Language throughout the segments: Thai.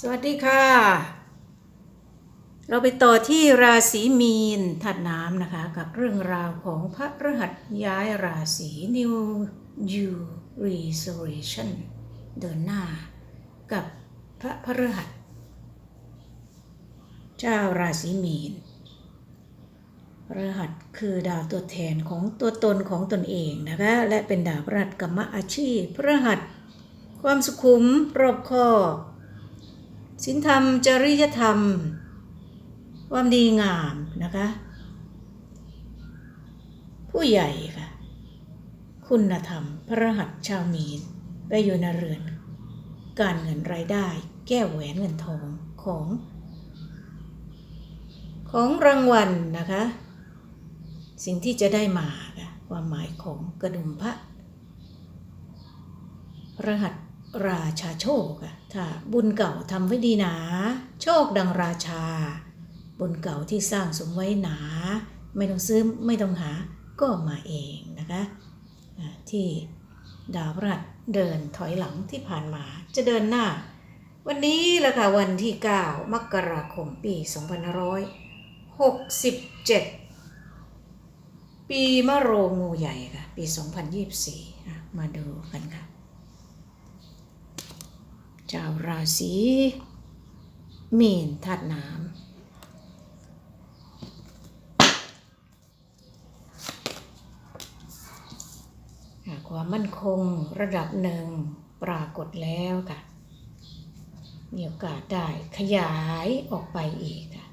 สวัสดีค่ะ เราไปต่อที่ราศีมีนถัดน้ำนะคะ กับเรื่องราวของพระรหัสย้ายราศี New You Restoration เดินหน้า กับพระพฤหัส เจ้าราศีมีนพฤหัสคือดาวตัวแทนของตัวตนของตนเองนะคะ และเป็นดาวพฤหัสกรรมอาชีพพฤหัส ความสุขุมรอบคอบ ศีลธรรม จริยธรรม ความดีงามนะคะ ผู้ใหญ่ค่ะ คุณธรรม พระรหัสชาวมีนไปอยู่ในเรือน การเงินรายได้ แก้วแหวนเงินทองของ ของรางวัลนะคะ สิ่งที่จะได้มาค่ะความหมายของกระดุมพระรหัส ราชาโชคอะถ้าบุญเก่าทำไว้ดีหนา โชคดังราชา บุญเก่าที่สร้างสมไว้หนา ไม่ต้องซื้อไม่ต้องหาก็มาเองนะคะที่ดาวพฤหัสเดินถอยหลังที่ผ่านมาจะเดินหน้า วันนี้แหละค่ะวันที่ 9 มกราคมปี 2567 ปีมะโรงงูใหญ่ค่ะ ปี 2024 มาดูกันค่ะ เจ้าราศีมีนธาตุน้ำอะความมั่นคงระดับหนึ่งปรากฏแล้วค่ะ มีโอกาสได้ขยายออกไปอีกค่ะ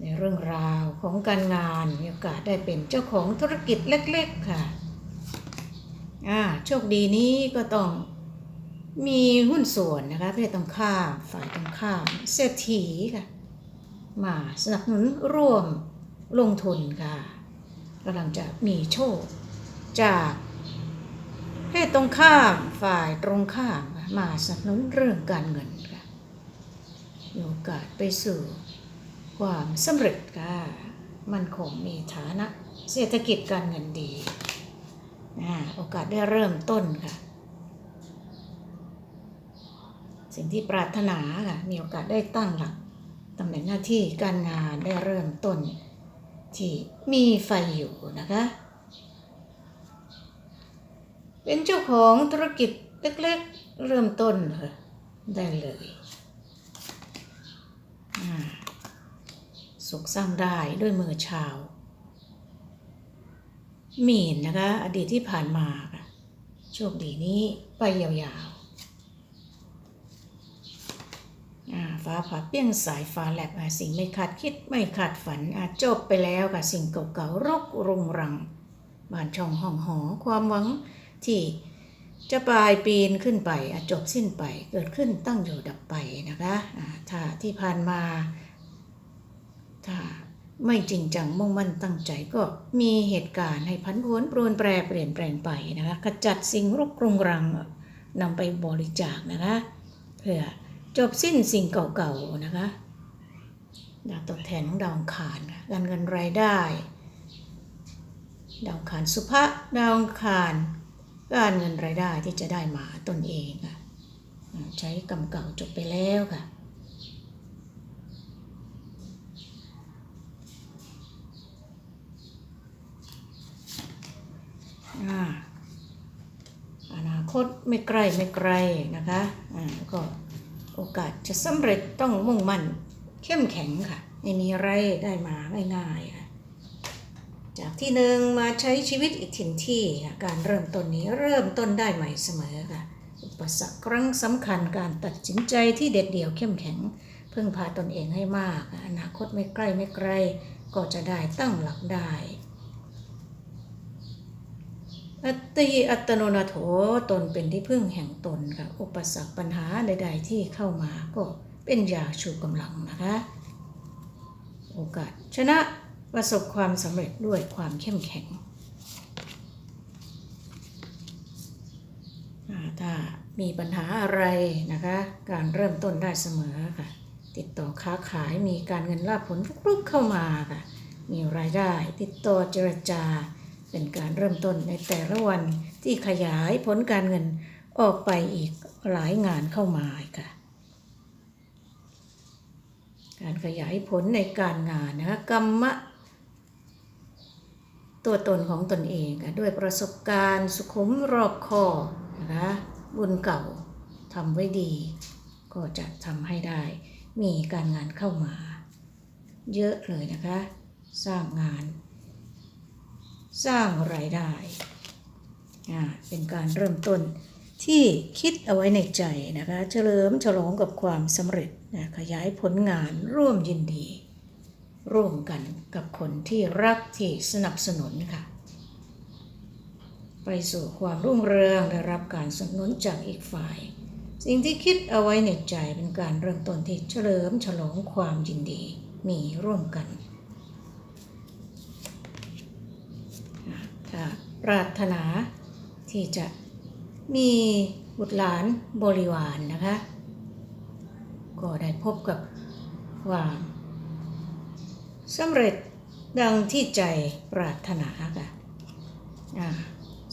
ในเรื่องราวของการงาน มีโอกาสได้เป็นเจ้าของธุรกิจเล็ก ๆ ค่ะ อ่า โชคดีนี้ก็ต้อง มีหุ้นส่วนนะคะเพศตรงข้ามฝ่ายตรงข้ามเศรษฐีค่ะมาสนับสนุนร่วมลงทุนค่ะกำลังจะมีโชค จากเพศตรงข้ามฝ่ายตรงข้ามมาสนับสนุนเรื่องการเงินค่ะมีโอกาสไปสู่ความสำเร็จค่ะมันคงมีฐานะเศรษฐกิจการเงินดีโอกาสได้เริ่มต้นค่ะ สิ่งที่ปรารถนาค่ะมีโอกาสได้ตั้งหลักตำแหน่งหน้าที่การงานได้เริ่มต้น ที่มีไฟอยู่นะคะ เป็นเจ้าของธุรกิจเล็กๆ เริ่มต้นค่ะได้เลยสุขสร้างได้ด้วยมือชาว มีนนะคะ อดีตที่ผ่านมาค่ะโชคดีนี้ไปยาวๆ อ่า ฟ้าผ่าเปี้ยงสายฟ้าแลบอะสิ่งไม่คาดคิดไม่คาดฝันอาจจบไปแล้วกับสิ่งเก่าๆรกรุงรังบ้านช่องห้องหอความหวังที่จะปลายปีนขึ้นไปอาจจบสิ้นไปเกิดขึ้นตั้งอยู่ดับไปนะคะอ่าถ้าที่ผ่านมาถ้าไม่จริงจังมุ่งมั่นตั้งใจก็มีเหตุการณ์ให้พันผวนปรวนแปรเปลี่ยนแปลงไปนะคะขจัดสิ่งรกรุงรังนำไปบริจาคนะคะเพื่อ จบสิ้นสิ่งเก่าๆนะคะดาวตกแทนของดาวองคารการเงินรายได้ ดาวองคารสุภะดาวองคารการเงินรายได้ที่จะได้มาตนเองค่ะใช้กรรมเก่าจบไปแล้วค่ะอ่าอนาคตไม่ไกลไม่ไกลนะคะอ่าก็ โอกาสจะสำเร็จต้องมุ่งมั่นเข้มแข็งค่ะ ไม่มีไรได้มาง่ายๆค่ะ จากที่หนึ่งมาใช้ชีวิตอีกถิ่นที่ค่ะการเริ่มต้นนี้เริ่มต้นได้ใหม่เสมอค่ะ อุปสรรคครั้งสำคัญการตัดสินใจที่เด็ดเดี่ยวเข้มแข็ง พึ่งพาตนเองให้มาก อนาคตไม่ใกล้ไม่ไกล ก็จะได้ตั้งหลักได้ อัตติอัตโนนาโถตนเป็นที่พึ่งแห่งตนค่ะ อุปสรรคปัญหาใด ๆ ที่เข้ามาก็เป็นยาชูกำลังนะคะ โอกาส ชนะประสบความสำเร็จด้วยความเข้มแข็งอ่าถ้ามีปัญหาอะไรนะคะ การเริ่มต้นได้เสมอค่ะ ติดต่อค้าขายมีการเงินลาภผลฟุกๆเข้ามาค่ะ มีรายได้ติดต่อเจรจา เป็นการเริ่มต้นในแต่ละวันที่ขยายผลการเงินออกไปอีกหลายงานเข้ามาค่ะ การขยายผลในการงานนะคะกรรมะ ตัวตนของตนเองค่ะด้วยประสบการณ์สุขุมรอบคอนะคะบุญเก่าทำไว้ดี ก็จะทำให้ได้ มีการงานเข้ามา เยอะเลยนะคะ สร้างงาน สร้างรายได้อ่าเป็นการเริ่มต้นที่คิดเอาไว้ในใจนะคะ เฉลิมฉลองกับความสำเร็จนะขยายผลงานร่วมยินดี ร่วมกันกับคนที่รักที่สนับสนุนค่ะ ไปสู่ความรุ่งเรืองได้รับการสนับสนุนจากอีกฝ่าย สิ่งที่คิดเอาไว้ในใจเป็นการเริ่มต้นที่เฉลิมฉลองความยินดีมีร่วมกัน ถ้าปรารถนาที่จะมีบุตรหลานบริวารนนะคะ ก็ได้พบกับความสำเร็จดังที่ใจปรารถนาค่ะ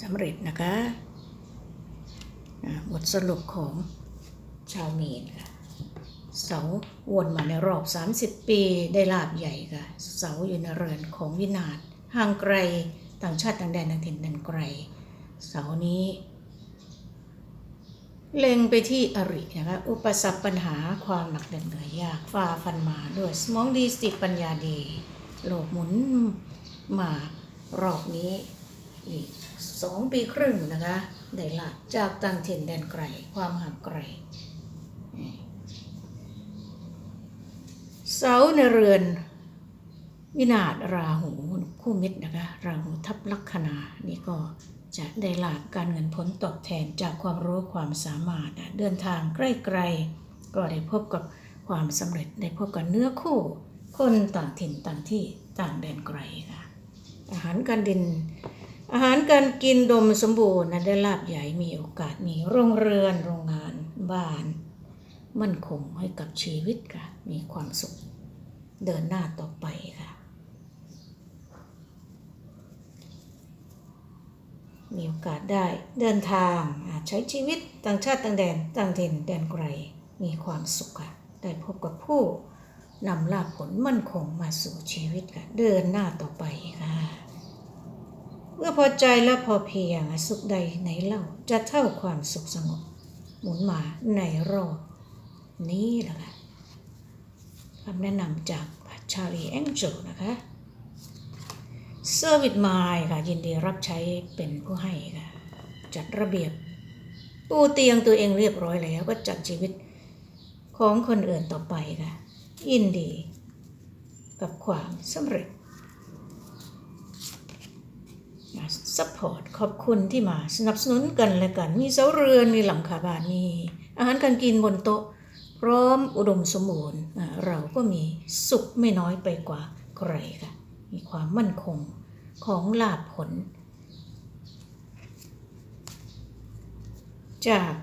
สำเร็จนะคะบทสรุปของชาวมีนค่ะ เสาวนมาในรอบ 30 ปีได้ลาบใหญ่ค่ะ เสาอยู่ในเรือนของวินาศห่างไกล ต่างชาติต่างแดนต่างถิ่นต่างไกล เสานี้ เล็งไปที่อรินะคะอุปสรรคปัญหาความหนักเด่นเหนื่อยยากฝ่าฟันมาด้วยสมองดีสติปัญญาดีโลกหมุนมารอบนี้อีกสองปีครึ่งนะคะ ได้ละจากต่างถิ่นแดนไกล ความห่างไกล เสาในเรือน วินาศราหูคู่มิตรนะคะราหูทับลัคนานี่ก็จะได้ลาบการเงินผลตอบแทนจากความรู้ความสามารถเดินทางใกล้ๆก็ได้พบกับความสำเร็จได้พบกับเนื้อคู่ คนต่างถิ่นต่างที่ต่างแดนไกลค่ะอาหารการดิน อาหารการกินดมสมบูรณ์นะได้ลาบใหญ่มีโอกาสมีโรงเรือนโรงงานบ้าน มั่นคงให้กับชีวิตค่ะมีความสุขเดินหน้าต่อไปค่ะ มีโอกาสได้เดินทางใช้ชีวิตต่างชาติต่างแดนต่างถิ่นแดนไกลมีความสุขค่ะได้พบกับผู้นำลาภผลมั่นคงมาสู่ชีวิตค่ะเดินหน้าต่อไปค่ะเมื่อพอใจและพอเพียงสุขใดไหนเล่าจะเท่าความสุขสงบ หมุนมาในรอบนี้แหละค่ะคำแนะนำจากชาลีแองเจลนะคะ เซอร์วิสมายค่ะยินดีรับใช้เป็นผู้ให้ค่ะ จัดระเบียบปูเตียงตัวเองเรียบร้อยแล้วก็จัดชีวิตของคนอื่นต่อไปค่ะ ยินดี กับความสำเร็จ ซัพพอร์ตขอบคุณที่มาสนับสนุนกันและกัน มีเสาเรือนมีหลังคาบ้านมีอาหารการกินบนโต๊ะ พร้อมอุดมสมบูรณ์อ่าเราก็มีสุขไม่น้อยไปกว่าใครค่ะ มีความมั่นคงของลาภผล จาก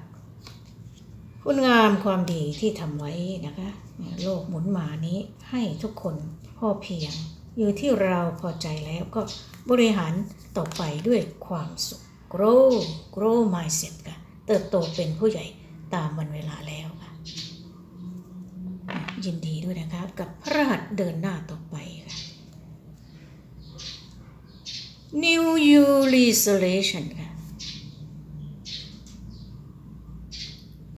คุณงามความดีที่ทำไว้นะคะ โลกหมุนมานี้ให้ทุกคนพอเพียง อยู่ที่เราพอใจแล้วก็บริหารต่อไปด้วยความสุข grow grow mindset ค่ะเติบโตเป็นผู้ใหญ่ตามวันเวลาแล้วค่ะ ยินดีด้วยนะคะ กับพระหัสเดินหน้าต่อไปค่ะ New You Resolution ค่ะ